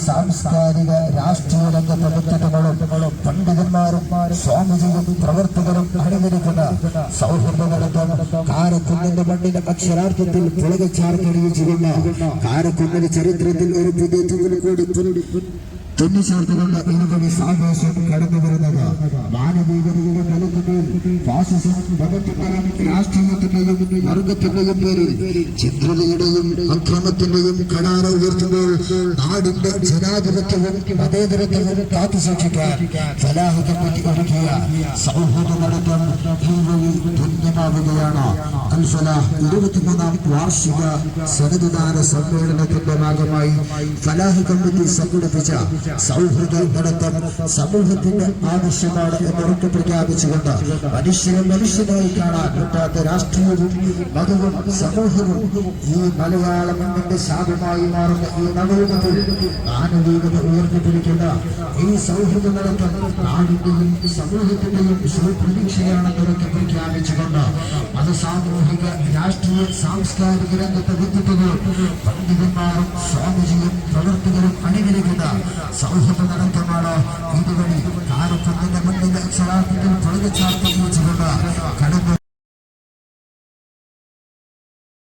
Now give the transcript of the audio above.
സാംസ്കാരിക രാഷ്ട്രീയ രംഗത്തെ വ്യക്തിത്വങ്ങളും പണ്ഡിതന്മാരും സ്വാമിജിയും പ്രവർത്തകരും അണിനിരിക്കുന്ന സൗഹൃദങ്ങളും കാരക്കുന്നിന്റെ മണ്ണിന്റെ അക്ഷരാർത്ഥത്തിൽ പുളകച്ചാർക്കണിയിച്ചിരുന്ന കാരക്കുന്നിന്റെ ചരിത്രത്തിൽ ഒരു പുതിയ കൂടി തുന്നിച്ചേർത്തുകൊണ്ട് ഇതുവഴി സാവേശം കടന്നു വരുന്നത് മാനവീകതയുടെ നിലനിൽപ്പിൽ രാഷ്ട്രീയത്തിന്റെയും വർഗത്തിന്റെയും പേരിൽ ചിത്രതയുടെയും അക്രമത്തിന്റെയും കടാറ ഉയർത്തുമ്പോൾ നാടിന്റെ ജനാധിപത്യവും മതേതരത്വവും കാത്തു സൂക്ഷിക്കാൻ ഫലാഹ് പറ്റി ഒരുക്കിയ സൗഹൃദ നടത്തം ഈ വഴി ധന്യമാവുകയാണ് അൽ ഫലാഹ് ഇരുപത്തിമൂന്നാം വാർഷിക സന്നദ്ധദാന സമ്മേളനത്തിന്റെ ഭാഗമായി ഫലാഹ് കമ്മിറ്റി സംഘടിപ്പിച്ച സൗഹൃദ നടത്തം സമൂഹത്തിന്റെ ആവശ്യമാണ് എന്ന് ഉറക്കെ പ്രഖ്യാപിച്ചുകൊണ്ട് മനുഷ്യനെ മനുഷ്യനായി കാണാൻ പറ്റാത്ത രാഷ്ട്രീയവും മതവും സമൂഹവും ഈ മലയാള മണ്ണിന്റെ ശാപമായി മാറുന്ന ഈ നവയുഗത്തിൽ മാനവീകത ഉയർത്തിപ്പിടിക്കുന്ന ഈ സൗഹൃദ നടത്തം നാടിന്റെയും സമൂഹത്തിന്റെയും ശുഭപ്രതീക്ഷയാണെന്ന് ഉറക്കെ പ്രഖ്യാപിച്ചുകൊണ്ട് അത് സാമൂഹിക രാഷ്ട്രീയ സാംസ്കാരിക രംഗത്തെ വ്യക്തിത്വങ്ങളും പണ്ഡിതന്മാരും സ്വാമിജിയും പ്രവർത്തകരും അണിനിരക്കുന്ന സൗഹൃദ നടത്തമാണ് ഇതുവഴി കാലത്തിന്റെ മണ്ണിന്റെ അക്ഷരാർത്ഥത്തിൽ പൊളിച്ചാർത്തി